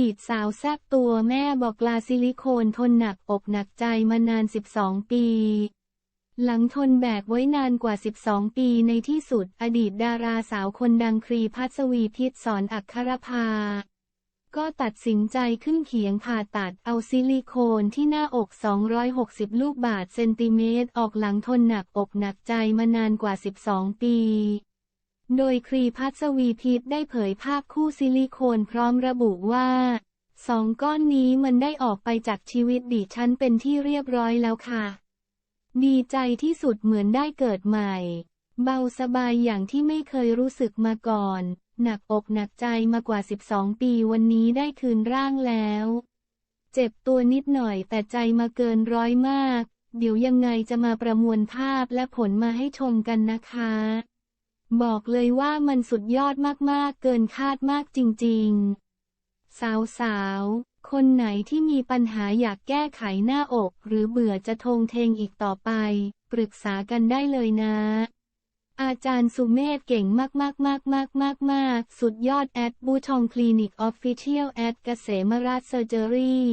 ดีตสาวแซบตัวแม่บอกลาซิลิโคนทนหนักอกหนักใจมานาน 12 ปี หลังทนแบกไว้นานกว่า 12 ปีในที่สุดอดีตดาราสาวคนดังครีพัสวีพิษสอนอักขรภา ก็ตัดสินใจขึ้นเขียงผ่าตัดเอาซิลิโคนที่หน้าอก 260 ลูกบาทเซนติเมตรออกหลังทนหนักอกหนักใจมานานกว่า 12 ปี โดยครีพัสวีพิษได้เผยภาพคู่ซิลิโคนพร้อมระบุว่า สองก้อนนี้มันได้ออกไปจากชีวิตดิฉันเป็นที่เรียบร้อยแล้วค่ะ ดีใจที่สุดเหมือนได้เกิดใหม่ เบาสบายอย่างที่ไม่เคยรู้สึกมาก่อน หนักอกหนักใจมากว่า 12 ปีวันนี้ได้คืนร่างแล้ว เจ็บตัวนิดหน่อยแต่ใจมาเกินร้อยมาก เดี๋ยวยังไงจะมาประมวลภาพและผลมาให้ชมกันนะคะ บอกเลยว่ามันสุดยอดมากๆ เกินคาดมากจริงๆ สาวๆ คนไหนที่มีปัญหาอยากแก้ไขหน้าอก หรือเบื่อจะทงเทงอีกต่อไป ปรึกษากันได้เลยนะ อาจารย์สุเมธเก่งมากมากมากมากมากมากสุดยอดแอดบูทองคลินิกออฟฟิเชียลแอดเกษมราชเซอร์เจอรี่